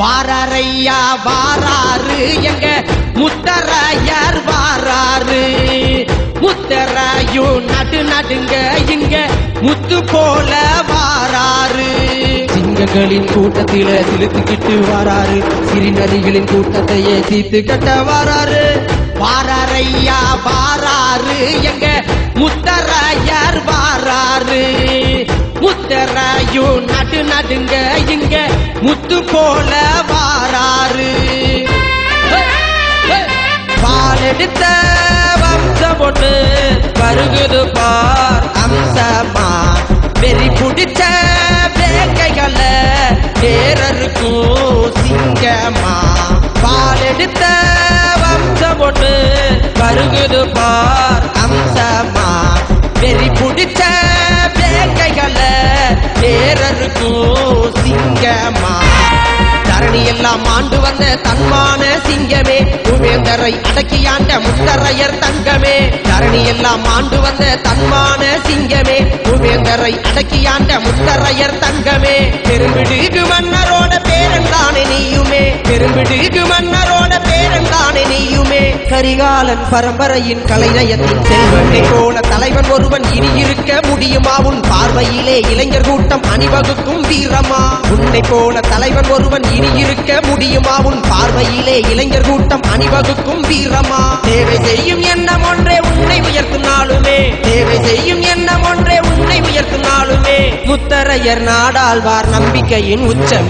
வாராரையா வாராரு எங்க முத்தராயர் வாராரு முத்தராயும் நடு நடுங்க இங்க முத்து போல வாராரு சிங்கங்களின் கூட்டத்தில சிலுத்துக்கிட்டு வாராரு சிறுநதிகளின் கூட்டத்தையே தீத்து கட்ட வாராரு வாராரையா வாராரு எங்க முத்து இங்க முத்து போல வாராரு. பாலெடுத்த வம்சம் ஒண்ணு வருகுது பார். அம்சமா வெறி பிடிச்ச வேக்கைகள தேரருக்கும் சிங்கமா. பாலெடுத்த வம்சம் ஒண்ணு வருகுது பார். எல்லாம் ஆண்டு வந்த தன்மான சிங்கமே உவேந்தரை அடக்கியாண்ட முத்தரையர் தங்கமே. தரணி எல்லாம் ஆண்டு வந்த தன்மான சிங்கமே உவேந்தரை அடக்கியாண்ட முத்தரையர் தங்கமே. பெரும்பிடுகு மன்னரோட பேரன்தானே நீயுமே. பெரும்பிடுகு கரிகாலன் பரம்பரையின் கலைநயத்தின் செல்வனை போல தலைவன் ஒருவன் இனி இருக்க முடியுமா? உன் பார்வையிலே இளைஞர் கூட்டம் அணிவகுக்கும் வீரமா? உன்னை போல தலைவன் ஒருவன் இனி இருக்க முடியுமா? உன் பார்வையிலே இளைஞர் கூட்டம் அணிவகுக்கும் வீரமா? தேவை செய்யும் எண்ணம் ஒன்றே உன்னை உயர்த்தும் நாளுமே. தேவை செய்யும் எண்ணம் ஒன்றே உன்னை உயர்த்தும் நாளுமே. முத்தரையர் நாடாழ்வார் நம்பிக்கையின் உச்சம்.